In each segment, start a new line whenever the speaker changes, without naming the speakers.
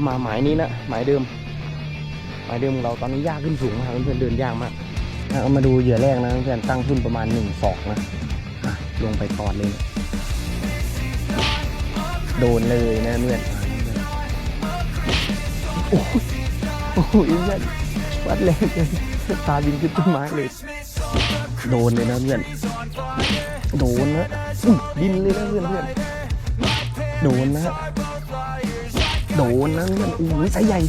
ก็มาหมายนี้นะหมายเดิม หมายเดิมของเราตอนนี้ยากขึ้นสูงมากเพื่อนเดินยากมากอะเอามาดูเหยื่อแรกนะเพื่อนตั้งทุนประมาณหนึ่งศอกนะอะลงไปตอดเลยโดนเลยนะเพื่อนโอ้โหโอ้โหเพื่อนวัดแรงเลยตาบินขึ้นต้นไม้เลย โดนเลยนะเพื่อนโดนนะอุ้ยดินเลยนะเพื่อนเพื่อนโดนนะฮะ โดนนะเพื่อนอู้ยไซส์ใหญ่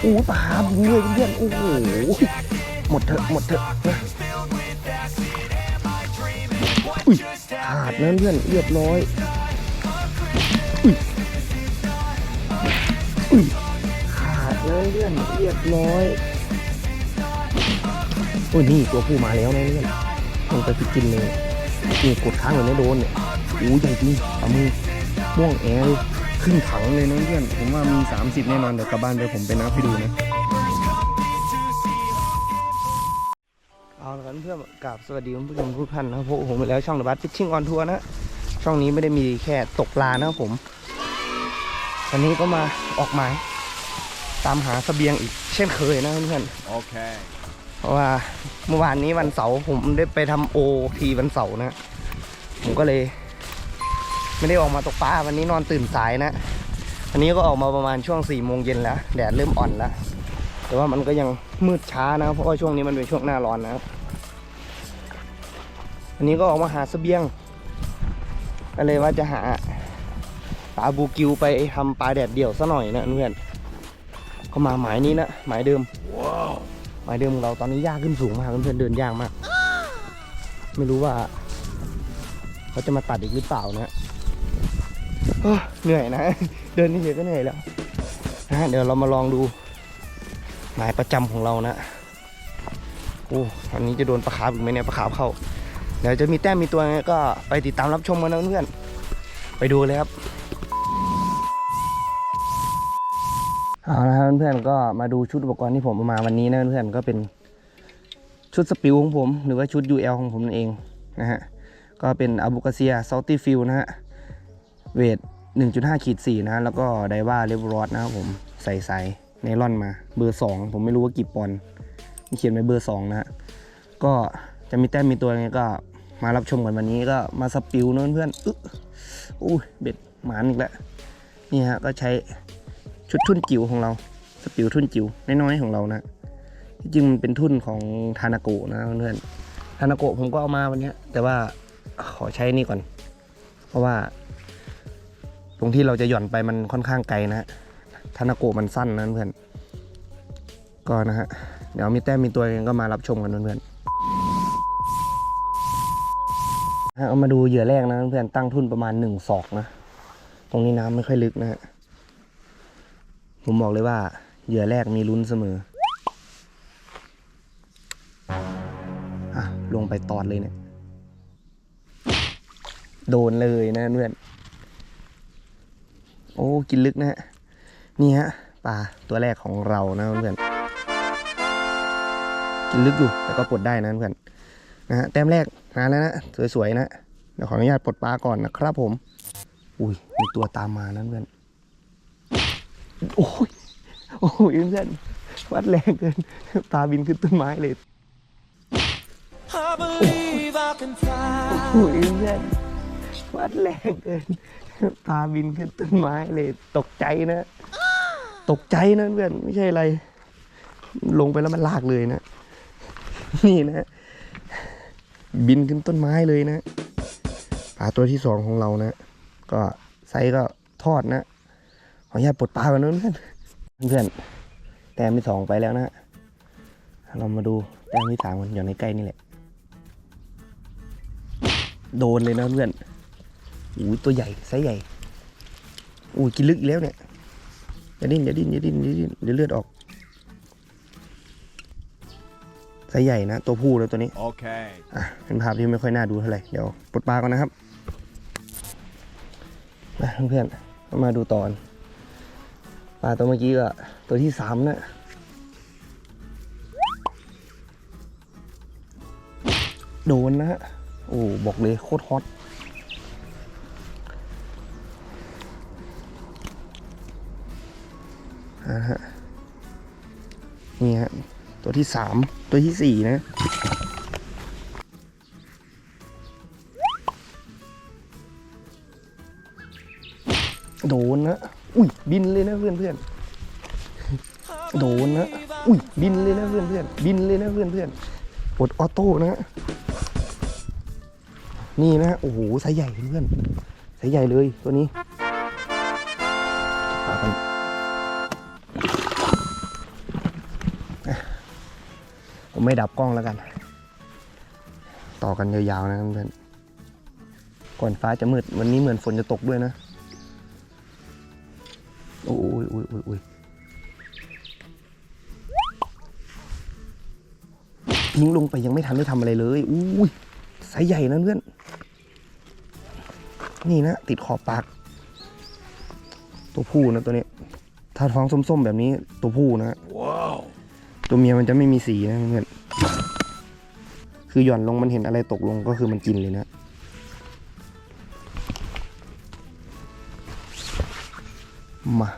โอ้ปลาบินเลยเพื่อนโอ้โหหมดเถอะหมดเถอะนะอุ้ยขาดนะเพื่อนเรียบร้อยอุ้ยอุ้ยขาดนะเพื่อนเรียบร้อยโอ้ยนี่ตัวผู้มาแล้วนะเนี่ยลงไปพิกินเลยนี่กดค้างเลยไม่โดนเนี่ยโอ้ยใหญ่จริงปลามือ ม่วงแอร์ขึ้นถังเลยนะเพื่อนผมว่ามี 30 แน่นอนเดี๋ยวกลับบ้านไปผมไปนับให้ดูนะเอาละกันเพื่อนกราบสวัสดีคุณผู้ชมทุกท่านนะครับผมผมไปแล้วช่องเดอะบัสฟิชชิ่งออนทัวร์นะ ช่องนี้ไม่ได้มีแค่ตกปลานะครับผมวันนี้ก็มาออกหมายตามหาเสบียงอีกเช่นเคยนะเพื่อนๆ
Okay.
เพราะว่าเมื่อวานนี้วันเสาร์ผมได้ไปทำโอทีวันเสาร์นะ ผมก็เลย ไม่ได้ออกมาตกปลาวันนี้นอนตื่นสายนะอันนี้ก็ออกมาประมาณช่วง4ี่โมงเย็นแล้วแดดเริ่มอ่อนแล้ว แต่ว่ามันก็ยังมืดช้านะ เพราะว่าช่วงนี้มันเป็นช่วงหน้าร้อนนะครับอันนี้ก็ออกมาหาเสบียงก็เลยว่าจะหาปลาบูกิวไปทำปลาแดดเดี่ยวซะหน่อยนะเพื่อนก็มาหมายนี้นะหมายเดิมหมายเดิมของเราตอนนี้ยากขึ้นสูงมากเพื่อนๆเดินยากมาก ไม่รู้ว่า เขาจะมาตัดอีกหรือเปล่านะ เหนื่อยนะ เดินนี่เฉยก็เหนื่อยแล้วนะเดี๋ยวเรามาลองดูหมายประจำของเรานะโอ้อันนี้จะโดนปลาคาร์ฟอีกไหมเนี่ยปลาคาร์ฟเข้า เดี๋ยวจะมีแต้มมีตัวไงก็ไปติดตามรับชมกันนะเพื่อนไปดูเลยครับเอาละครับเพื่อนๆก็มาดูชุดอุปกรณ์ที่ผมเอามาวันนี้นะเพื่อนๆก็เป็นชุดสปิวของผม หรือว่าชุด UL ของผมนั่นเองนะฮะก็เป็นอาบูกาเซียซ a ลตี้ฟิลนะฮะเวท 1.5ขีด4นะฮะแล้วก็ไดว่าเลเวอรอดนะครับผมใส่ใส่ไนล่อนมาเบอร์ 2 ผมไม่รู้ว่ากี่ปอนด์เขียนไว้เบอร์ 2นะฮะก็จะมีแต้มมีตัวยังไงก็มารับชมกันวันนี้ก็มาสปิวนะเพื่อนๆอึ๊ะอุ้ยเบ็ดหมานอีกแล้วนี่ฮะก็ใช้ชุดทุ่นจิ๋วของเราสปิวทุ่นจิ๋วน้อยๆของเรานะที่จริงมันเป็นทุ่นของทานาโกนะเพื่อนทานาโกผมก็เอามาวันนี้แต่ว่าขอใช้นี่ก่อน เพราะว่า ตรงที่เราจะหย่อนไปมันค่อนข้างไกลนะฮะทานาโกะมันสั้นนะเพื่อนก็นะฮะเดี๋ยวมีแต้มมีตัวเองก็มารับชมกันเพื่อนๆเอามาดูเหยื่อแรกนะเพื่อนตั้งทุนประมาณหนึ่งศอกนะ ตรงนี้น้ำไม่ค่อยลึกนะฮะผมบอกเลยว่าเหยื่อแรกมีลุ้นเสมออะลงไปตอดเลยเนี่ยโดนเลยนะเพื่อน โอ้กินลึกนะฮะนี่ฮะปลาตัวแรกของเรานะเพื่อนกินลึกอยู่แต่ก็ปลดได้นะเพื่อนนะฮะแต้มแรกมาแล้วนะสวยๆนะเดี๋ยวขออนุญาตปลดปลาก่อนนะครับผม อุ้ยมีตัวตามมานะเพื่อนโอ้ยโอ้ยเพื่อนวัดแรงเกินปลาบินขึ้นต้นไม้เลย
I believe I can fly.
โอ้ยเพื่อนวัดแรงเกิน ปลาบินขึ้นต้นไม้เลย ตกใจนะ ตกใจนะเพื่อนไม่ใช่อะไร ลงไปแล้วมันลากเลยนะ นี่นะ บินขึ้นต้นไม้เลยนะปลาตัวที่สองของเรานะ ก็ไซส์ก็ทอดนะ ขออนุญาตปลดปลาก่อนนะเพื่อนเพื่อนแต้มที่สองไปแล้วนะฮะเรามาดูแต้มที่สามกันอยู่ในใกล้นี่แหละ โดนเลยนะเพื่อน อู้ตัวใหญ่ไซส์ใหญ่อู้กินลึกอีกแล้วเนี่ยอย่าดิ้นอย่าดิ้นอย่าดิ้นอย่าดิ้นเดี๋ยวเลือดออกไซส์ใหญ่นะตัวผู้เลยตัวนี้
Okay.
อะเป็นภาพที่ไม่ค่อยน่าดูเท่าไหร่เดี๋ยวปลดปลาก่อนนะครับมาเพื่อนๆก็มาดูตอนปลาตัวเมื่อกี้ก็ตัวที่สามนะโดนนะฮะโอ้บอกเลยโคตรฮอต อ่าฮะนี่ฮะตัวที่สามตัวที่สี่นะโดนนะ อุ้ยบินเลยนะเพื่อนเพื่อนๆโดนนะ อุ้ยบินเลยนะเพื่อนเพื่อนๆบินเลยนะเพื่อนเพื่อนๆปลดออโต้นะ นี่นะ โอ้โหไซส์ใหญ่เพื่อนๆไซส์ใหญ่เลยตัวนี้ปากัน ผมไม่ดับกล้องแล้วกัน ต่อกันยาวๆนะเพื่อนก่อนฟ้าจะมืดวันนี้เหมือนฝนจะตกด้วยนะ โอ้ยโอ้ยโอ้ยโอ้ยทิ้งลงไปยังไม่ทันได้ทำอะไรเลยอุ้ยไซส์ใหญ่นะเพื่อน นี่นะ ติดขอบปาก ตัวผู้นะตัวนี้ ถ้าท้องส้มๆแบบนี้ตัวผู้นะว้าว ตัวเมียมันจะไม่มีสีนะเพื่อนคือหย่อนลงมันเห็นอะไรตกลงก็คือมันกินเลยนะมา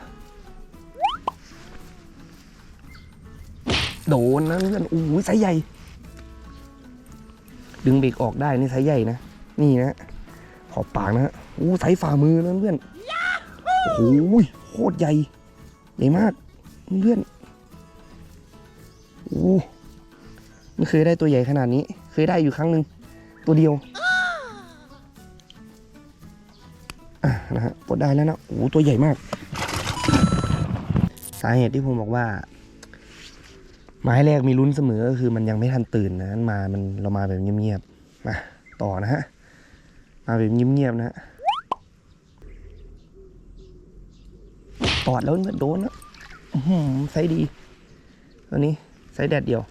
โดนนะเพื่อนโอ้ยไซส์ใหญ่ ดึงเบรกออกได้นี่ไซส์ใหญ่นะ นี่นะ ขอบปากนะฮะอู้ไซส์ฝ่ามือนะเพื่อนโอ้โหโคตรใหญ่ ใหญ่มาก เพื่อน โอ้ไม่เคยได้ตัวใหญ่ขนาดนี้ เคยได้อยู่ครั้งหนึ่งตัวเดียวอะนะฮะปลดได้แล้วนะโอ้ตัวใหญ่มาก สาเหตุที่ผมบอกว่าไม้แรกมีลุ้นเสมอก็คือมันยังไม่ทันตื่นนะมามันเรามาแบบเงียบๆมาต่อนะฮะมาแบบเงียบๆนะฮะตอดแล้วเพื่อนโดนนะอื้อหือไซส์ดีตัวนี้ ซส์แดดเดียว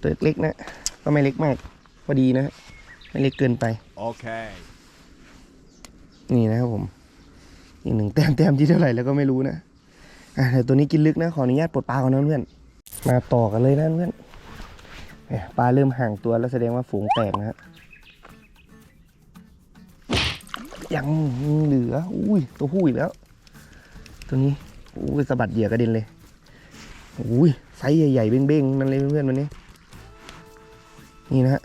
ตัวเล็กๆนะ ก็ไม่เล็กมากพอดีนะฮะไม่เล็กเกินไป
Okay.
นี่นะครับผม อีกหนึ่งแต้มแต้มที่เท่าไหร่แล้วก็ไม่รู้นะอะเดี๋ยวตัวนี้กินลึกนะ ขออนุญาตปลดปลาก่อนนะเพื่อน มาต่อกันเลยนะเพื่อนเนี่ยปลาเริ่มห่างตัวแล้วแสดงว่าฝูงแตกนะฮะยังเหลือ อุ้ย ตัวผู้อีกแล้ว ตัวนี้ อุ้ยสะบัดเหยื่อกระเด็นเลย อุ้ยไซส์ใหญ่ๆเบ้งๆนั่นเลยเพื่อนๆวันนี้ นี่นะฮะ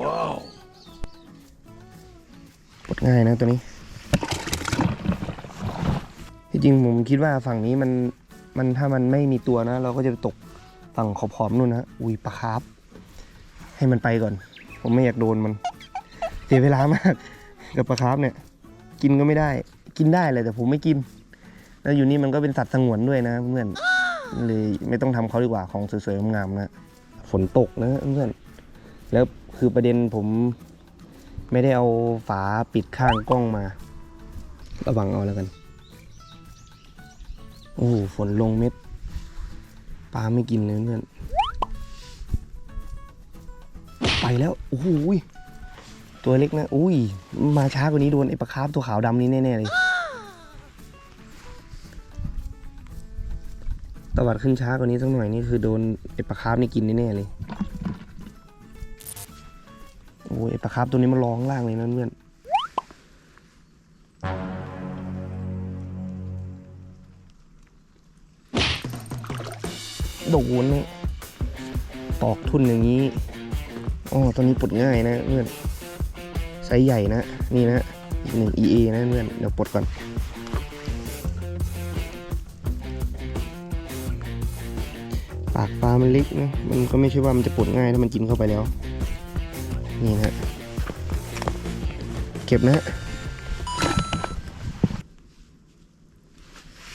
Wow.
ปลดง่ายนะตัวนี้ที่จริงผมคิดว่าฝั่งนี้มันมันถ้ามันไม่มีตัวนะ เราก็จะไปตกฝั่งขอบๆนู่นนะอุ้ยปลาคาร์ฟให้มันไปก่อน ผมไม่อยากโดนมัน เสียเวลามาก กับปลาคาร์ฟเนี่ย กินก็ไม่ได้ กินได้แหละแต่ผมไม่กิน แล้วอยู่นี่มันก็เป็นสัตว์สงวนด้วยนะเพื่อน เลยไม่ต้องทำเขาดีกว่าของสวยๆงามๆนะฝนตกนะเพื่อนแล้วคือประเด็นผมไม่ได้เอาฝาปิดข้างกล้องมา ระวังเอาแล้วกัน โอ้โหฝนลงเม็ดปลาไม่กินเลยเพื่อนไปแล้วโอ้โหยตัวเล็กนะ อุ้ย มาช้ากว่านี้โดนไอ้ปลาคาร์ฟตัวขาวดำนี้แน่ๆเลย ตวัดขึ้นช้ากว่านี้สักหน่อยนี่คือโดนไอ้ปลาคาร์ฟนี่กินแน่เลย โอ้ยไอ้ปลาคาร์ฟตัวนี้มันร้องล่างเลยนะเพื่อนโดนนี่ตอกทุนอย่างนี้อ๋อตัวนี้ปลดง่ายนะเพื่อนไซส์ใหญ่นะ นี่นะหนึ่ง EA นะเพื่อน เดี๋ยวปลดก่อนากปลามันเล็กนะ มันก็ไม่ใช่ว่ามันจะปลดง่ายถ้ามันกินเข้าไปแล้ว นี่นะเก็บนะฮะ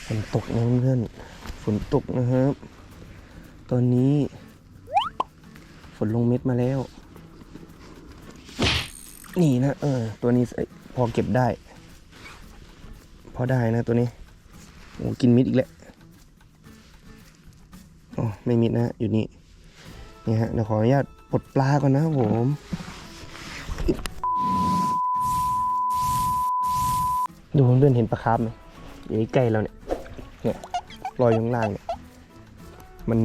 ฝนตกนะเพื่อนฝนตกนะครับ ตอนนี้ฝนลงเม็ดมาแล้ว นี่นะเออ ตัวนี้พอเก็บได้ พอได้นะตัวนี้โอ้กินมิดอีกแล้ว อ๋อไม่มิดนะอยู่นี่นี่ฮะเดี๋ยวขออนุญาตปลดปลาก่อนนะครับผมดูเพื่อนเห็นปลาคาร์ฟไหมอยู่ใกล้เราเนี่ยเนี่ยลอยอยู่ข้างล่างเนี่ยมัน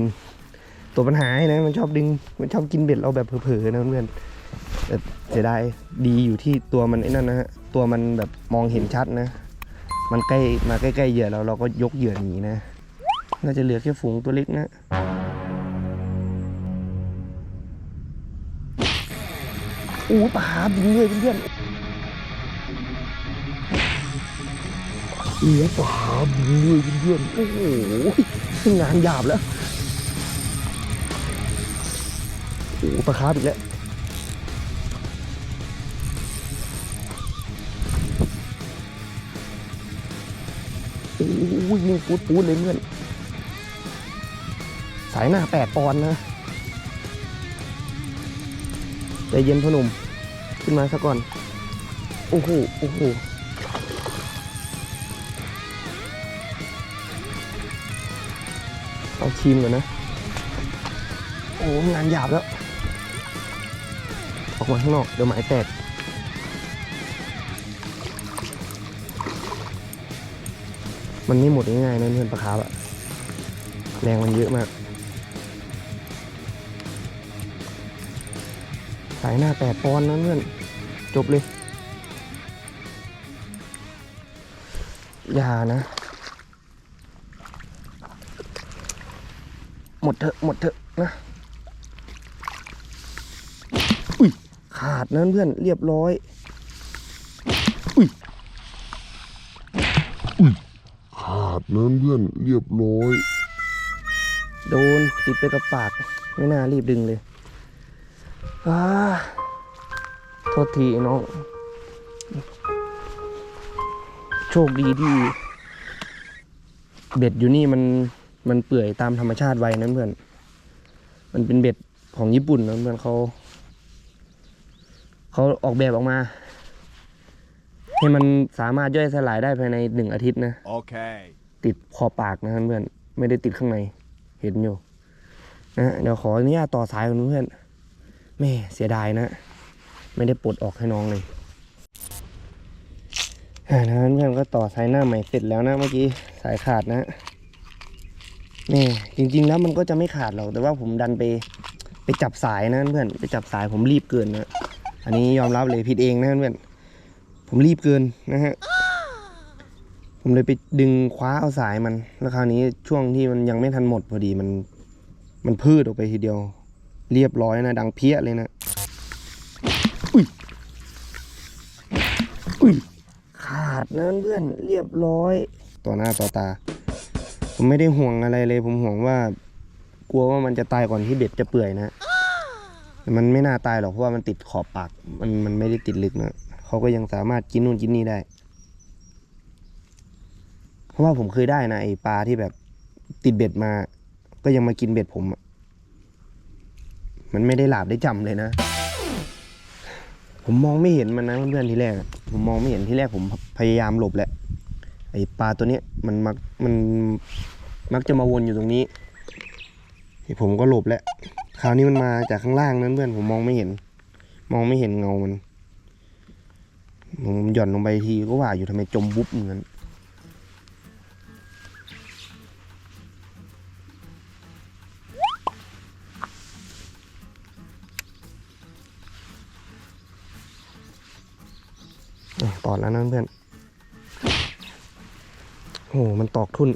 ตัวปัญหานะมันชอบดึงมันชอบกินเบ็ดเราแบบเผลอๆนะเพื่อนแต่เสียดายดีอยู่ที่ตัวมันไอ้นั่นนะฮะตัวมันแบบมองเห็นชัดนะ มันใกล้มาใกล้ๆเหยื่อเราเราก็ยกเหยื่อหนีนะ น่าจะเหลือแค่ฝูงตัวเล็กนะโอ้ปลาบินเลยเพื่อนเหลือปลาบินเลยเพื่อนโอ้โหงานหยาบแล้วโอ้ปลาคาร์ฟอีกแล้วโอ้ยยิงปูดปูดเลยเพื่อนายหน้าแปดปอนนะใจเย็นพ่อหนุ่ม ขึ้นมาซะก่อน โอ้โห โอ้โห เอาทีมก่อนนะ โอ้งานหยาบแล้ว ออกมาข้างนอก เดี๋ยวหมายแตกมันไม่หมดง่ายๆนะเพื่อนปลาคาร์ฟอะแรงมันเยอะมากายหน้าแปดปอนด์นะเพื่อนจบเลย อย่านะ หมดเถอะ หมดเถอะนะ อุ้ย ขาดนะเพื่อนเรียบร้อย
ขาดนั้นเพื่อนเรียบร้อย
โดนติดไปกับปาก ไม่น่ารีบดึงเลยอา โทษทีไอ้น้อง โชคดีที่ เบ็ดอยู่นี่มันมันเปื่อยตามธรรมชาติไว้นั้นเพื่อน มันเป็นเบ็ดของญี่ปุ่นนะเพื่อนเขา เขาออกแบบออกมา ให้มันสามารถย่อยสลายได้ภายในหนึ่งอาทิตย์นะ
Okay.
ติดขอบปากนะครับเพื่อน ไม่ได้ติดข้างใน เห็นอยู่ นะเดี๋ยวขออนุญาตต่อสายคุณเพื่อน แม่เสียดายนะ ไม่ได้ปลดออกให้น้องเลยอ่านะเพื่อนก็ต่อสายหน้าใหม่เสร็จแล้วนะเมื่อกี้สายขาดนะนี่จริง ๆ แล้วมันก็จะไม่ขาดหรอกแต่ว่าผมดันไปไปจับสายนะเพื่อนไปจับสายผมรีบเกินนะอันนี้ยอมรับเลยผิดเองนะเพื่อนผมรีบเกินนะฮะผมเลยไปดึงคว้าเอาสายมันแล้วคราวนี้ช่วงที่มันยังไม่ทันหมดพอดีมัน มันพืดออกไปทีเดียว เรียบร้อยนะ ดังเพี้ยเลยนะ อุ้ย อุ้ย ขาดนะเพื่อน เรียบร้อย ต่อหน้าต่อตา ผมไม่ได้ห่วงอะไรเลย ผมห่วงว่า กลัวว่ามันจะตายก่อนที่เบ็ดจะเปื่อยนะแต่มันไม่น่าตายหรอกเพราะว่ามันติดขอบปาก มันมันไม่ได้ติดลึกนะเขาก็ยังสามารถกินนู่นกินนี่ได้ เพราะว่าผมเคยได้นะไอปลาที่แบบติดเบ็ดมา ก็ยังมากินเบ็ดผมอะ มันไม่ได้หลาบได้จำเลยนะ ผมมองไม่เห็นมันนะเพื่อนๆทีแรก ผมมองไม่เห็นที่แรกผมพยายามหลบแหละไอปลาตัวเนี้ยมันมักมันมักจะมาวนอยู่ตรงนี้ผมก็หลบแล้วคราวนี้มันมาจากข้างล่างนั้นเพื่อนผมมองไม่เห็น มองไม่เห็นเงามันผมหย่อนลงไปทีก็ว่าอยู่ทำไมจมบุ๊บเหมือน ตอดแล้วนะเพื่อนโอ้โหมันตอกทุ่น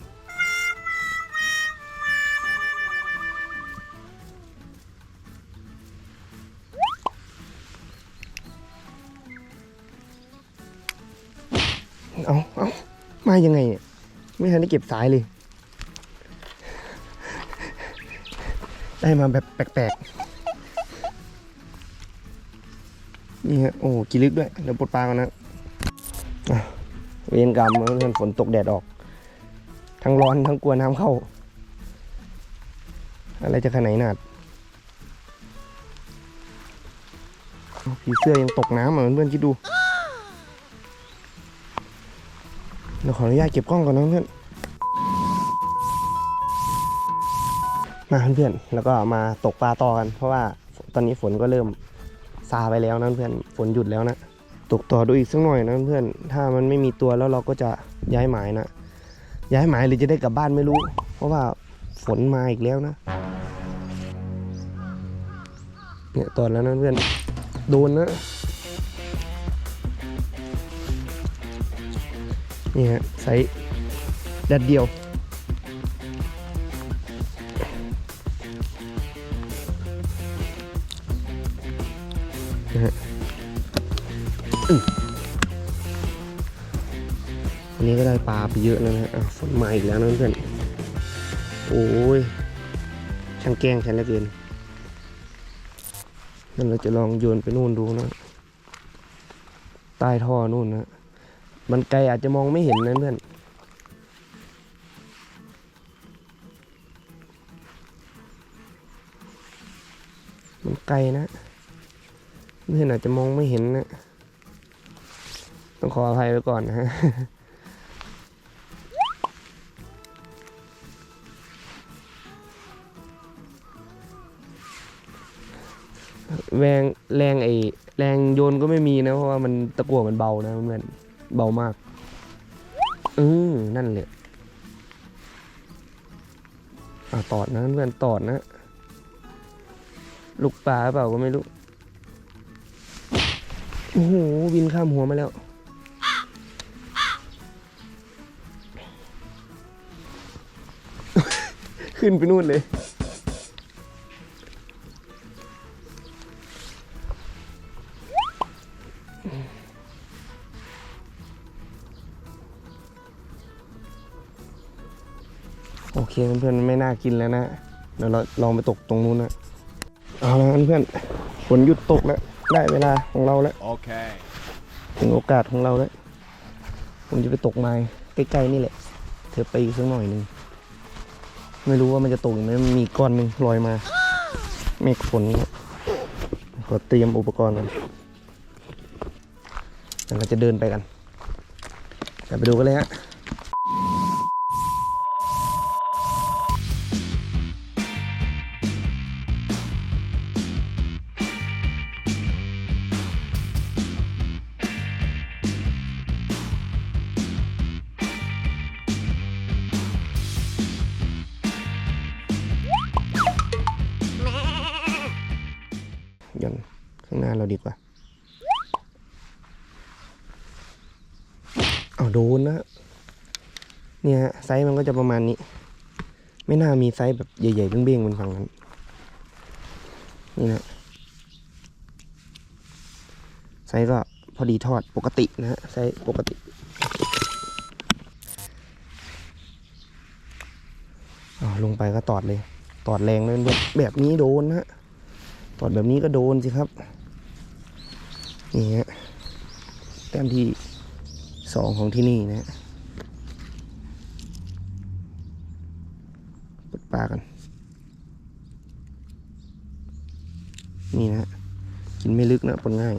เอาเอามายังไงเนี่ย ไม่ทันได้เก็บสายเลย ได้มาแบบแปลกๆ นี่ฮะ โอ้กิลึกด้วย เดี๋ยวปลดปลากันนะ เวรกรรมเพื่อนฝนตกแดดออก ทั้งร้อนทั้งกลัวน้ำเข้า อะไรจะขนาดนาดผีเสื้อยังตกน้ำอะเพื่อนคิดดูเดี๋ยวขออนุญาตเก็บกล้องก่อนนะเพื่อนมาเพื่อนแล้วก็มาตกปลาต่อกัน เพราะว่าตอนนี้ฝนก็เริ่มซาไปแล้วนะเพื่อนฝนหยุดแล้วนะ ตกต่อดูอีกสักหน่อยนะเพื่อนถ้ามันไม่มีตัวแล้วเราก็จะย้ายหมายนะย้ายหมายหรือจะได้กลับบ้านไม่รู้ เพราะว่าฝนมาอีกแล้วนะเนี่ยตอนแล้วนะเพื่อนโดนนะนี่ฮะไซส์ดัดเดียวนะฮะ อันนี้ก็ได้ปลาไปเยอะแล้วนะฮะอะฝนมาอีกแล้วนะเพื่อนโอ้ยช่างแกล้งฉันเหลือเกินนั่นเราจะลองโยนไปนู่นดูนะ ใต้ท่อนู่นนะ มันไกลอาจจะมองไม่เห็นนะเพื่อนมันไกลนะเพื่อนอาจจะมองไม่เห็นนะ ต้องขออภัยไว้ก่อนนะฮะ แรงแรงไอแรงโยนก็ไม่มีนะเพราะว่ามันตะกั่วมันเบานะเพื่อนเบามากเออนั่นแหละอ่าตอดนะเพื่อนตอดนะ ลูกปลาเปล่าก็ไม่รู้โอ้โหบินข้ามหัวมาแล้วขึ้นไปนู่นเลย โอเคเพื่อนๆไม่น่ากินแล้วนะเดี๋ยวเราลองไปตกตรงนู้นนะเอาละเพื่อนฝนหยุดตกแล้วได้เวลาของเราแล้ว
Okay.
ถึงโอกาสของเราแล้วผมจะไปตกไม้ใกล้ๆนี่แหละ เธอไปอีกสักหน่อยหนึ่งไม่รู้ว่ามันจะตกไหมมันมีก้อนหนึ่งลอยมาเมฆฝนขอเตรียมอุปกรณ์กันเดี๋ยวเราจะเดินไปกันเดี๋ยวไปดูกันเลยฮะ เอาโดนนะเนี่ยไซส์มันก็จะประมาณนี้ ไม่น่ามีไซส์แบบใหญ่ๆเบ้งๆบนฝั่งนั้น นี่นะไซส์ก็พอดีทอดปกตินะฮะไซส์ปกติอ๋อลงไปก็ตอดเลย ตอดแรงเลยแบบแบบนี้โดนนะฮะตอดแบบนี้ก็โดนสิครับ นี่ฮะแต้มที่ สองของที่นี่นะฮะปิดปลากัน นี่นะกินไม่ลึกนะปนง่าย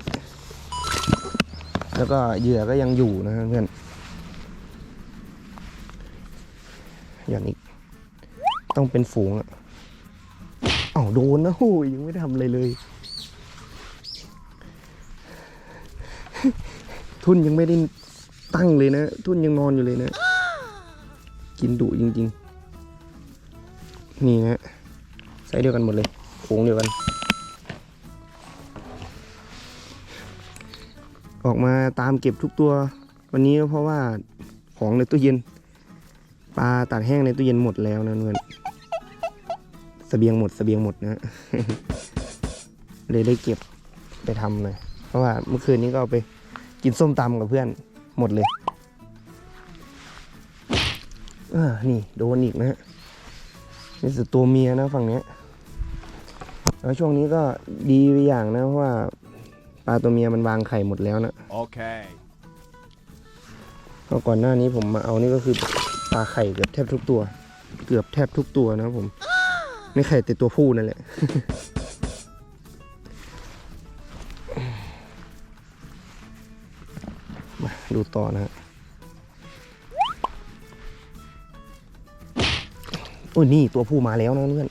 แล้วก็เหยื่อก็ยังอยู่นะเพื่อนอย่างอีกต้องเป็นฝูงอะอ้าโดนนะโอ้ยยังไม่ได้ทำอะไรเลย ทุนยังไม่ได้ ตั้งเลยนะทุนยังนอนอยู่เลยนะ กินดุจริง ๆ นี่นะไซส์เดียวกันหมดเลยโค้งเดียวกัน ออกมาตามเก็บทุกตัว วันนี้เพราะว่าของในตู้เย็นปลาตากแห้งในตู้เย็นหมดแล้วนะเพื่อนเสบียงหมดเสบียงหมดนะเลยได้เก็บไปทำเลย เพราะว่าเมื่อคืนนี้ก็ไปกินส้มตำกับเพื่อน หมดเลยเออนี่โดนอีกนะฮะนี่สุดตัวเมียนะฝั่งเนี้ยแล้วช่วงนี้ก็ดีไปอย่างนะเพราะว่าปลาตัวเมียมันวางไข่หมดแล้วนะ
Okay.
เพราะก่อนหน้านี้ผมมาเอานี่ก็คือปลาไข่เกือบแทบทุกตัว เกือบแทบทุกตัวนะครับผม ไม่ไข่แต่ตัวผู้นั่นแหละ ดูต่อนะฮะโอ้ยนี่ตัวผู้มาแล้วนะเพื่อน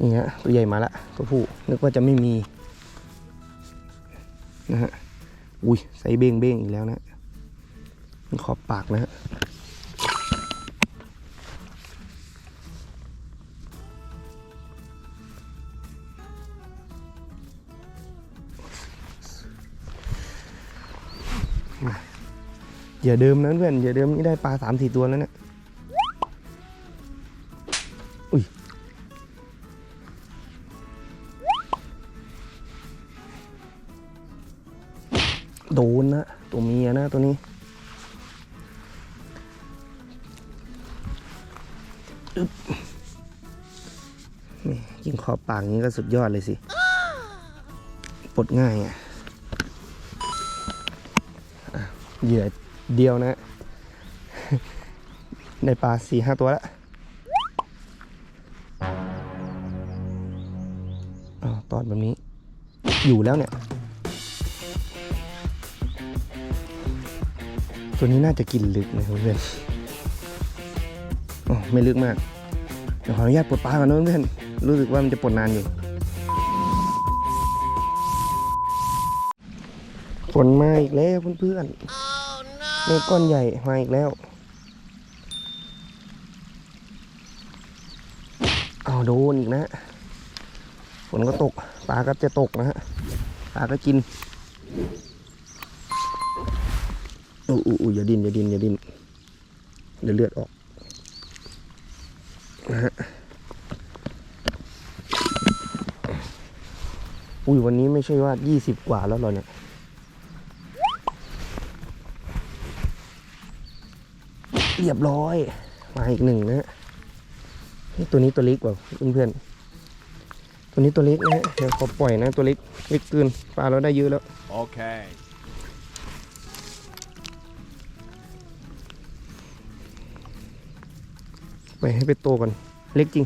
นี่ฮะตัวใหญ่มาละตัวผู้นึกว่าจะไม่มีนะฮะอุ้ยใส่เบ้งเบ้งอีกแล้วนะขอบปากนะฮะ อย่าเดิมนะเพื่อนอย่าเดิมนี่ได้ปลาสามสี่ตัวแล้วเนี่ยอุ้ยโดนนะตัวเมียนะตัวนี้อึ๊บนี่ยิงขอบปากนี้ก็สุดยอดเลยสิปลดง่ายอะอะเหยื่อ เดียวนะได้ปลาสี่ห้าตัวแล้วอ้าวตอดแบบนี้ อยู่แล้วเนี่ย ตัวนี้น่าจะกินลึกนะเพื่อนอ๋อไม่ลึกมาก เดี๋ยวขออนุญาตปลดปลาก่อนนะเพื่อนรู้สึกว่ามันจะปลดนานอยู่ฝนมาอีกแล้วเพื่อนๆ เมฆก้อนใหญ่มาอีกแล้ว เอาโดนอีกนะฝนก็ตกปลาก็จะตกนะฮะปลาก็กินอู้อู้อย่าดินอย่าดินอย่าดินเดี๋ยวเลือดออกนะฮะอุ้ยวันนี้ไม่ใช่ว่า20กว่าแล้วเหรอเนี่ย เรียบร้อย มาอีกหนึ่งนะฮะนี่ตัวนี้ตัวเล็กกว่าเพื่อนๆตัวนี้ตัวเล็กนะฮะเดี๋ยวขอปล่อยนะตัวเล็กเล็กเกินปลาเราได้เยอะแล้ว
Okay.
ไปให้ไปโตก่อน เล็กจริง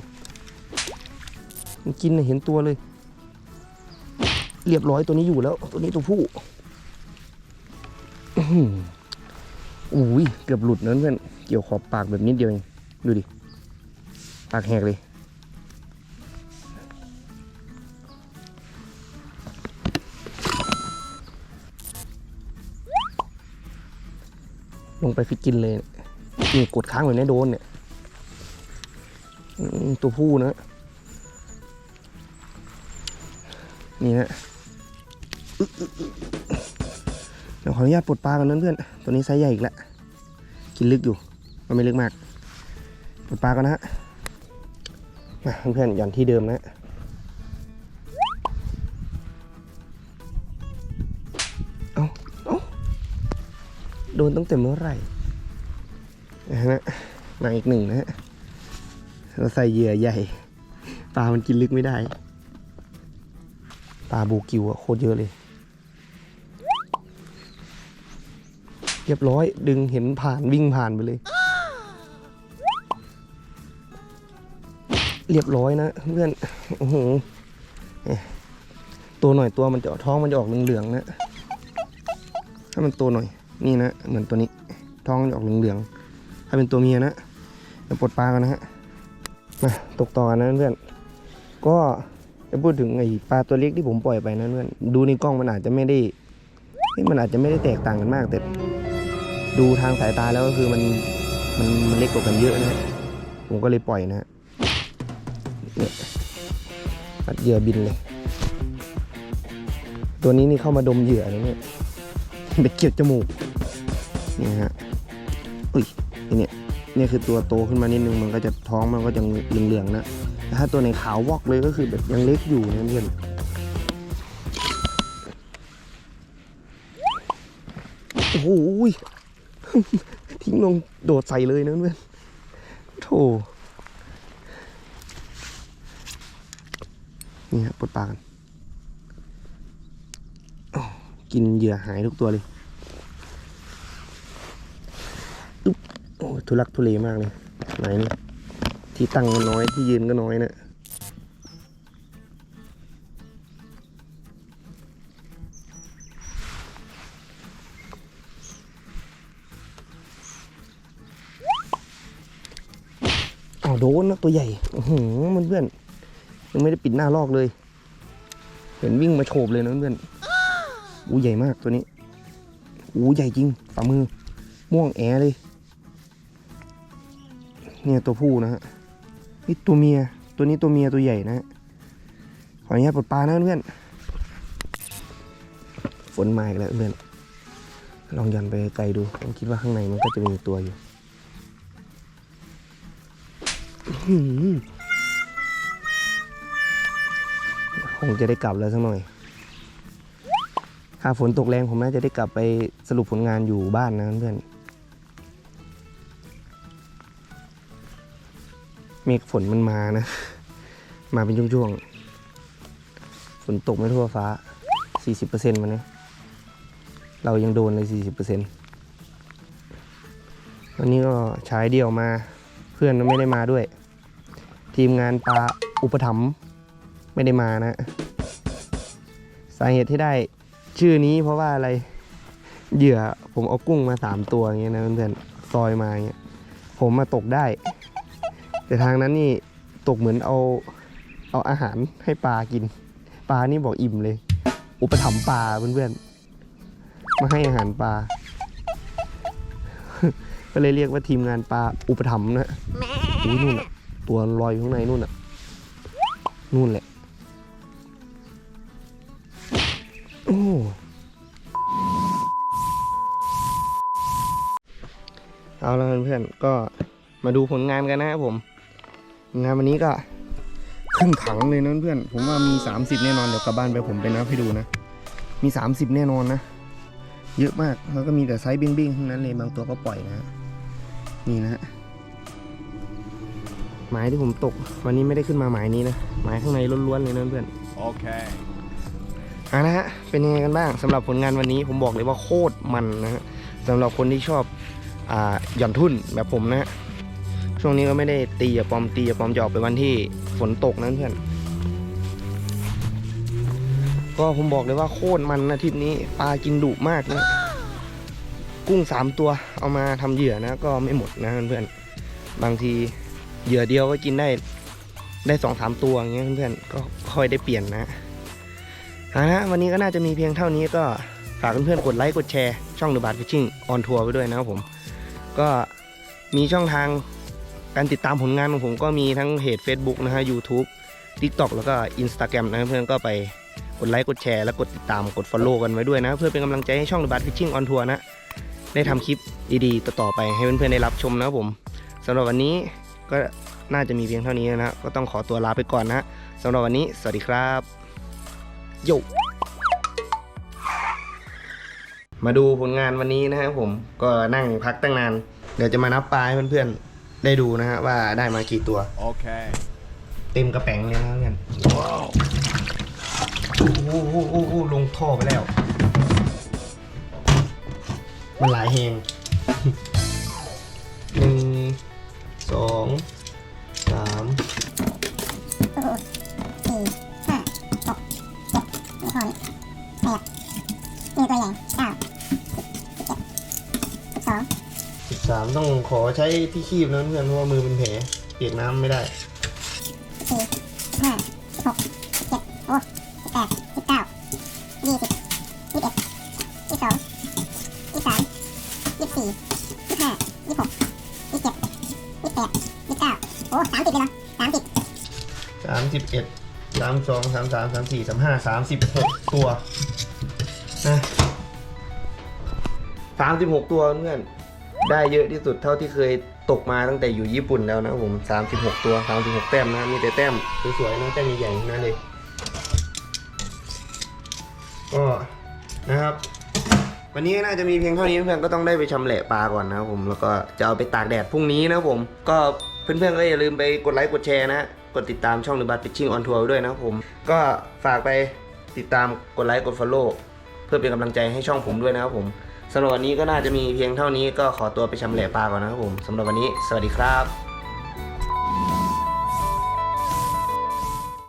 มันกินน่ะเห็นตัวเลย เรียบร้อยตัวนี้อยู่แล้ว ตัวนี้ตัวผู้อื้อหืออุ้ยเกือบหลุดนะเพื่อนเกี่ยวขอบปากแบบนิดเดียวเองดูดิ ปากแหกเลย ลงไปฟิกกินเลย นี่กดค้างเลยเนี่โดนเนี่ย ตัวผู้นะ นี่นะเดี๋ยวขออนุญาตปลดปลากันนั้นเพื่อนตัวนี้ไซส์ใหญ่อีกแล้ว กินลึกอยู่ มันไม่ลึกมากปลดปลากันนะฮะมาเพื่อนๆหย่อนที่เดิมนะเอาเอาโดนตั้งแต่เมื่อไหร่นะฮะมาอีกหนึ่งนะฮะเราใส่เหยื่อใหญ่ปลามันกินลึกไม่ได้ปลาบูกิวอะโคตรเยอะเลยเรียบร้อยดึงเห็นผ่านวิ่งผ่านไปเลย เรียบร้อยนะเพื่อนโอ้โหตัวหน่อยตัวมันจะท้องมันจะออกเหลืองๆนะ ถ้ามันตัวหน่อยนี่นะเหมือนตัวนี้ ท้องจะออกเหลืองๆถ้าเป็นตัวเมียนะเดี๋ยวปลดปลากันนะฮะมาตกต่อกันนะเพื่อนก็จะพูดถึงไอ้ปลาตัวเล็กที่ผมปล่อยไปนะเพื่อนดูในกล้องมันอาจจะไม่ได้มันอาจจะไม่ได้แตกต่างกันมากแต่ดูทางสายตาแล้วก็คือมันมันมันเล็กกว่ากันเยอะนะฮะผมก็เลยปล่อยนะ เหยื่อบินเลย ตัวนี้นี่เข้ามาดมเหยื่อนะเนี่ยไปเกี่ยวจมูกนี่ฮะอุ้ยอ้เนี่ยเนี่ยคือตัวโตขึ้นมานิดนึงมันก็จะท้องมันก็จะเหลืองๆนะแต่ถ้าตัวไหนขาววอกเลยก็คือแบบยังเล็กอยู่นะเพื่อนโอ้โหยทิ้งลงโดดใส่เลยนะเพื่อนโธ่ นี่ฮะปลดปลากันกินเหยื่อหายทุกตัวเลยโอ้ทุลักทุเลมากเลย ไหนนี่ที่ตั้งก็น้อยที่ยืนก็น้อยเนะี่ยเอาวโดนนะตัวใหญ่ อื้อหืมันเพื่อน ยังไม่ได้ปิดหน้าลอกเลย เห็นวิ่งมาโฉบเลยนะเพื่อนอู้ใหญ่มากตัวนี้อู้ใหญ่จริงฝ่ามือ ม่วงแอเลย เนี่ยตัวผู้นะฮะนี่ตัวเมีย ตัวนี้ตัวเมียตัวใหญ่นะฮะขออนุญาตปลดปลานะเพื่อนฝนมาอีกแล้วเพื่อนลองย่อนไปไกลดูผมคิดว่าข้างในมันก็จะมีตัวอยู่ คงจะได้กลับแล้วสักหน่อย ถ้าฝนตกแรงผมน่าจะได้กลับไปสรุปผลงานอยู่บ้านนะเพื่อนเมฆฝนมันมานะ มาเป็นช่วงๆ ฝนตกไม่ทั่วฟ้า 40%มันนะ เรายังโดนเลย 40%วันนี้ก็ใช้เดี่ยวมา เพื่อนก็ไม่ได้มาด้วย ทีมงานปลาอุปถัมภ์ ไม่ได้มานะ สาเหตุที่ได้ชื่อนี้เพราะว่าอะไรเหยื่อผมเอากุ้งมาสามตัวอย่างเงี้ยนะเพื่อนๆซอยมาอย่างเงี้ยผมมาตกได้ แต่ทางนั้นนี่ตกเหมือนเอาเอาอาหารให้ปลากิน ปลานี่บอกอิ่มเลย อุปถัมภ์ปลาเพื่อนๆมาให้อาหารปลาก็เลยเรียกว่าทีมงานปลาอุปถัมภ์นะอุ้ยนู่นอะตัวลอยอยู่ข้างในนู่นอะนู่นแหละ อ้เอาละเพื่อนๆก็มาดูผลงานกันนะครับผม งานวันนี้ก็ครึ่งถังเลยนะเพื่อนผมว่ามี 30 แน่นอนเดี๋ยวกลับบ้านไปผมไปนับให้ดูนะ มี 30 แน่นอนนะ เยอะมากแล้วก็มีแต่ไซส์บิ้งๆทั้งนั้นเลยบางตัวก็ปล่อยนะนี่นะฮะหมายที่ผมตก วันนี้ไม่ได้ขึ้นมาหมายนี้นะหมายข้างในล้วนๆเลยนะเพื่อน
Okay.
อ่ะนะฮะ เป็นยังไงกันบ้างสำหรับผลงานวันนี้ผมบอกเลยว่าโคตรมันนะฮะสำหรับคนที่ชอบอ่าหย่อนทุ่นแบบผมนะฮะช่วงนี้ก็ไม่ได้ตีอย่าปลอมตีอย่าปลอมจะออกไปวันที่ฝนตกนั้นเพื่อน ก็ผมบอกเลยว่าโคตรมันนะอาทิตย์นี้ปลากินดุมากนะกุ้งสามตัวเอามาทำเหยื่อนะก็ไม่หมดนะเพื่อนบางทีเหยื่อเดียวก็กินได้ได้สองสามตัวอย่างเงี้ยเพื่อนๆก็ค่อยได้เปลี่ยนนะ เอาละวันนี้ก็น่าจะมีเพียงเท่านี้ก็ฝากเพื่อนๆกดไลค์กดแชร์ช่องเดอะบาร์ฟิชชิ่งออนทัวร์ไปด้วยนะครับผม ก็มีช่องทางการติดตามผลงานของผมก็มีทั้งเพจ Facebook นะฮะ YouTube TikTok แล้วก็ Instagram นะเพื่อนก็ไปกดไลค์กดแชร์และกดติดตามกด Follow กันไว้ด้วยนะ เพื่อเป็นกำลังใจให้ช่อง The Bad Fishing on Tour นะ ได้ทำคลิปดีๆต่อๆไปให้เพื่อนๆได้รับชมนะครับผมสำหรับวันนี้ก็น่าจะมีเพียงเท่านี้นะก็ต้องขอตัวลาไปก่อนนะสำหรับวันนี้ สวัสดีครับ โยมาดูผลงานวันนี้นะครับผมก็นั่งพักตั้งนาน เดี๋ยวจะมานับปลาให้เพื่อนๆ ได้ดูนะฮะว่าได้มากี่ตัว
Okay.
เต็มกระแป๋งเลยนะเพื่อนว้าวโอ้โหโอ้โหโอ้โหลงท่อไปแล้ว มันหลายแหงหนึ่งสอง สิ
บสา
มต้องขอใช้ที่คีบนะเพื่อนเพราะว่ามือเป็นแผลเปียกน้ำไม่ได้
สี่ห้าหกเจ็ดโอ้สิบแปดสิบเก้ายี่สิบยี่สิบเอ็ดยี่สิบสองยี่สิบสามยี่สิบสี่ยี่สิบห้ายี่สิบหกยี่สิบเจ็ดยี่สิบแปดยี่สิบเก้าโอ้สามสิบเลยเหรอสามสิบ
สามสิบเอ็ดสามสองสามสามสามสี่สามห้าสามสิบหกตัวนะสามสิบหกตัวเพื่อน ได้เยอะที่สุดเท่าที่เคยตกมาตั้งแต่อยู่ญี่ปุ่นแล้วนะผมสามสิบหกตัวสามสิบหกแต้มนะ มีแต่แต้มสวยๆนะแต้มใหญ่ๆนั่นเลย ก็นะครับ วันนี้น่าจะมีเพียงเท่านี้เพื่อนๆก็ต้องได้ไปชำแหละปลาก่อนนะครับผม แล้วก็จะเอาไปตากแดดพรุ่งนี้นะผม ก็เพื่อนๆก็อย่าลืมไปกดไลค์กดแชร์นะ กดติดตามช่องหรือบัตรฟิชชิ่งออนทัวร์ด้วยนะผม ก็ฝากไปติดตามกดไลค์กด Follow เพื่อเป็นกำลังใจให้ช่องผมด้วยนะครับผม สำหรับวันนี้ก็น่าจะมีเพียงเท่านี้ก็ขอตัวไปชำแหละปลาก่อนนะครับผมสำหรับวันนี้ สวัสดีครับ